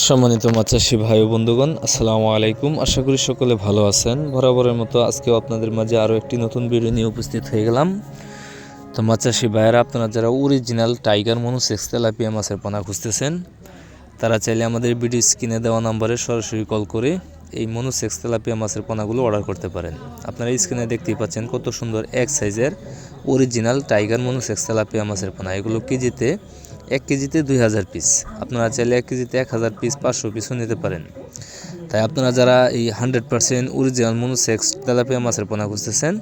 সম্মানিত মাচাষী ভাই ও বন্ধুগণ, আসসালামু আলাইকুম। আশা করি সকলে ভালো আছেন। বরাবরের মতো আজকেও আপনাদের মাঝে আরও একটি নতুন ভিডিও নিয়ে উপস্থিত হয়ে গেলাম। তো মাচাষী ভাইয়েরা, আপনারা যারা অরিজিনাল টাইগার মনুসেক্স তেলাপিয়া মাছের পোনা খুঁজতেছেন, তারা চাইলে আমাদের ভিডিও স্ক্রিনে দেওয়া নাম্বারে সরাসরি কল করে এই মনুসেক্স তেলাপিয়া মাছের পোনাগুলো অর্ডার করতে পারেন। আপনারা স্ক্রিনে দেখতেই পাচ্ছেন কত সুন্দর এক সাইজের অরিজিনাল টাইগার মনুসেক্স তেলাপিয়া মাছের পোনা। এগুলো কেজিতে এক কেজিতে দুই হাজার পিস আপনারা চাইলে এক কেজিতে এক হাজার পিস পাঁচশো পিসও নিতে পারেন। তাই আপনারা যারা এই hundred percent original monosex tilapia মাছের পোনা খুঁজতেছেন,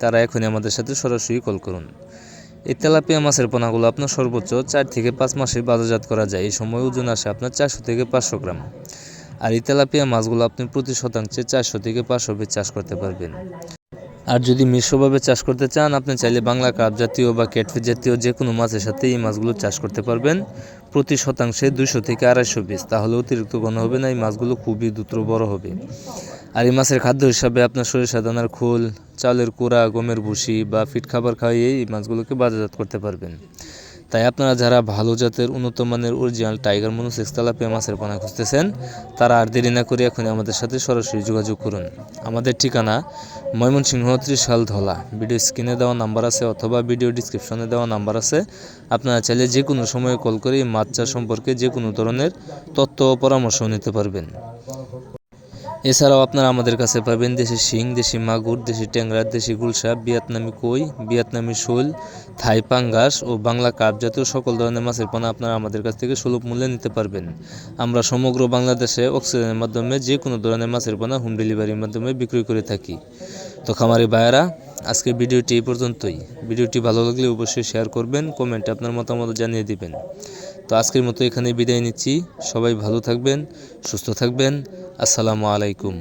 তারা এখনই আমাদের সাথে সরাসরি কল করুন। এই তেলাপিয়া মাছের পোনাগুলো আপনার সর্বোচ্চ চার থেকে পাঁচ মাসে বাজারজাত করা যায়। এই সময় ওজন আসে আপনার চারশো থেকে পাঁচশো গ্রাম। আর এই তেলাপিয়া মাছগুলো আপনি প্রতি শতাংশে চারশো থেকে পাঁচশো পিস চাষ করতে পারবেন। আর যদি মিশ্রভাবে চাষ করতে চান, আপনি চাইলে বাংলা কাপ জাতীয় বা ক্যাটফিস জাতীয় যে কোনো মাছের সাথে এই মাছগুলো চাষ করতে পারবেন। প্রতি শতাংশে দুশো থেকে আড়াইশো পিস। তাহলে অতিরিক্ত ঘন হবে না, এই মাছগুলো খুবই দ্রুত বড় হবে। আর এই মাছের খাদ্য হিসাবে আপনার সরিষা, দানার খোল, চালের কোড়া, গমের ভুসি বা ফিট খাবার খাইয়ে এই মাছগুলোকে বাজারজাত করতে পারবেন। তাই আপনারা যারা ভালো জাতের উন্নত মানের অরিজিনাল টাইগার মনুসেক্স তেলাপিয়া মাছের পোনা খুঁজতেছেন, তারা আর দেরি না করে এখন আমাদের সাথে সরাসরি যোগাযোগ করুন। আমাদের ঠিকানা ময়মনসিংহ ত্রিশাল ধলা। ভিডিও স্ক্রিনে দেওয়া নাম্বার আছে অথবা ভিডিও ডিসক্রিপশনে দেওয়া নাম্বার আছে। আপনারা চাইলে যে কোনো সময়ে কল করে মাছ চাষ সম্পর্কে যে কোনো ধরনের তথ্য ও পরামর্শ নিতে পারবেন। এছাড়াও আপনারা আমাদের কাছে পাবেন দেশি শিং, দেশি মাগুর, দেশি ট্যাংরা, দেশি গুলশা ভিয়েতনামি কই, ভিয়েতনামি শোল, থাই পাঙ্গাস ও বাংলা কাপ জাতীয় সকল ধরনের মাছের পোনা আপনারা আমাদের কাছ থেকে সুলভ মূল্যে নিতে পারবেন। আমরা সমগ্র বাংলাদেশে অক্সিজেনের মাধ্যমে যে কোনো ধরনের মাছের পোনা হোম ডেলিভারির মাধ্যমে বিক্রি করে থাকি। তো খামারি ভাইয়েরা, আজকের ভিডিওটি এই পর্যন্তই। ভিডিওটি ভালো লাগলে অবশ্যই শেয়ার করবেন, কমেন্টে আপনার মতামত জানিয়ে দিবেন। তো আজকের মতো এখানে বিদায় নিচ্ছি। সবাই ভালো থাকবেন, সুস্থ থাকবেন। আসসালামু আলাইকুম।